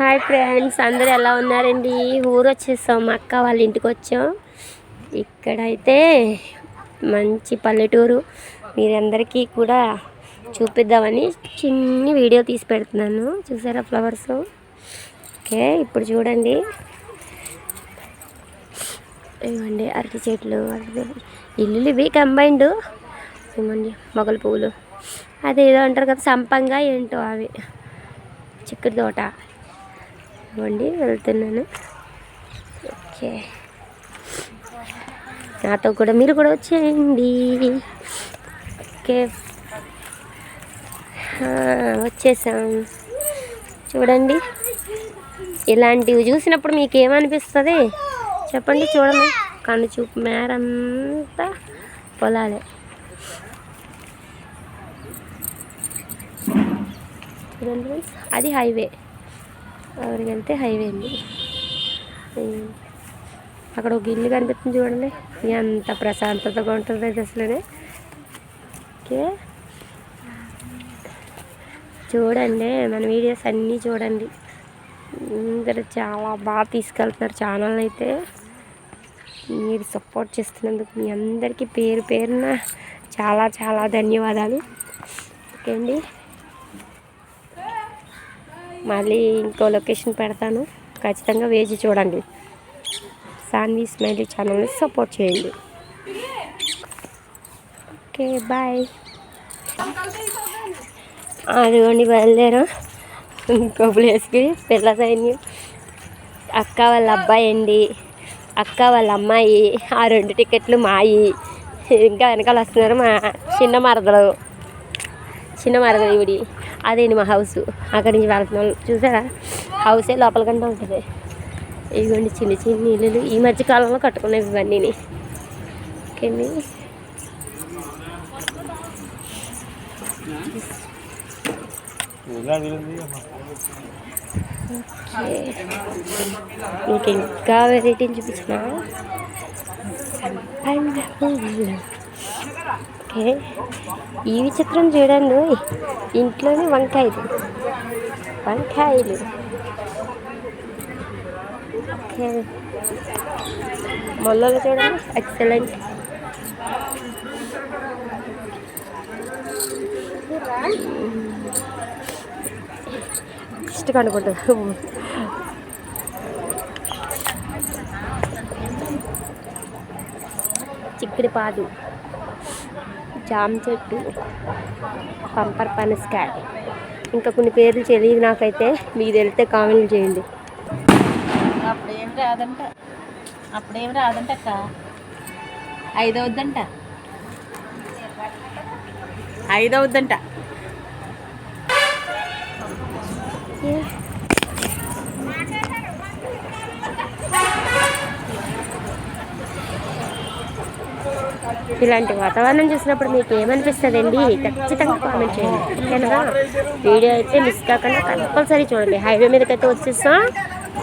Hi friends అందరు ఎలా ఉన్నారండి? ఊరు వచ్చేసాం మా అక్క వాళ్ళ ఇంటికి వచ్చాం. ఇక్కడైతే మంచి పల్లెటూరు. మీరందరికీ కూడా చూపిద్దామని చిన్న వీడియో తీసి పెడుతున్నాను. చూసారా ఫ్లవర్స్? ఓకే ఇప్పుడు చూడండి. ఇవ్వండి అరటి చెట్లు అరటి ఇల్లులు ఇవి కంబైండ్ ఇవ్వండి మొగల పువ్వులు. అదేదో అంటారు కదా సంపంగా ఏంటో అవి. చిక్కుడు తోట. ఇవ్వండి వెళ్తున్నాను. ఓకే. నాతో కూడా మీరు కూడా వచ్చేయండి. ఓకే. వచ్చేసాం. చూడండి ఇలాంటివి చూసినప్పుడు మీకు ఏమనిపిస్తుంది? చెప్పండి చూడండి కన్ను చూపు మేరంతా పొలాలే. చూడండి అది హైవే. అక్కడికి వెళ్తే హైవే అండి. అక్కడ ఒక ఇల్లు కనిపిస్తుంది చూడండి. ఎంత ప్రశాంతతగా ఉంటుంది అది అసలునే. ఓకే. చూడండి మన వీడియోస్ అన్నీ చూడండి. అందరు చాలా బాగా తీసుకెళ్తున్నారు ఛానల్ అయితే. మీరు సపోర్ట్ చేస్తున్నందుకు మీ అందరికీ పేరు పేరున చాలా చాలా ధన్యవాదాలు. ఓకే అండి. మళ్ళీ ఇంకో లొకేషన్ పెడతాను. ఖచ్చితంగా వేచి చూడండి. సాన్వి స్మైలీ ఛానల్ని సపోర్ట్ చేయండి. Okay bye. అదిగోండి బయలుదేరాం. ఇంకో ప్లేస్కి పిల్ల సైన్యం. అక్క వాళ్ళ అబ్బాయి అండి. అక్క వాళ్ళ అమ్మాయి. ఆ రెండు టికెట్లు మాయి. ఇంకా వెనకాల వస్తున్నారు మా చిన్న మరదలు. చిన్న మరదలు ఇవిడి అదేంటి మా హౌస్? అక్కడి నుంచి వెళ్తున్నాం. చూసారా? హౌసే లోపల కంటే ఉంటుంది. ఇవ్వండి చిన్న చిన్న ఇల్లులు. ఈ మధ్య కాలంలో కట్టుకున్నవి ఇవన్నీ ఓకేండి? ఓకే. మీకు ఇంకా వెరైటీని చూపించిన? ఓకే. ఈ విచిత్రం చూడండి. ఇంట్లోనే వంకాయలు. వంకాయలు. ఓకే. మొల్లలు చూడండి. ఎక్సలెంట్ ఇష్టం అనుకుంటా చిక్కుడు పాదు. జామ చెట్టు పంపర్ పనసకాయ ఇంకా కొన్ని పేర్లు తెలియదు నాకైతే. మీకు తెలితే కామెంట్ చేయండి. అప్పుడేం రాదంట. అప్పుడేం రాదంట అక్క? ఐదవద్దంట. ఐదవద్దంట. ఇలాంటి వాతావరణం చూసినప్పుడు మీకు ఏమనిపిస్తుందండి? ఖచ్చితంగా కామెంట్ చేయండి. ఓకేనా? వీడియో అయితే మిస్ కాకుండా కంపల్సరీ చూడండి. హైవే మీదకైతే వచ్చేస్తాం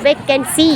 వెక్ అండ్ సీ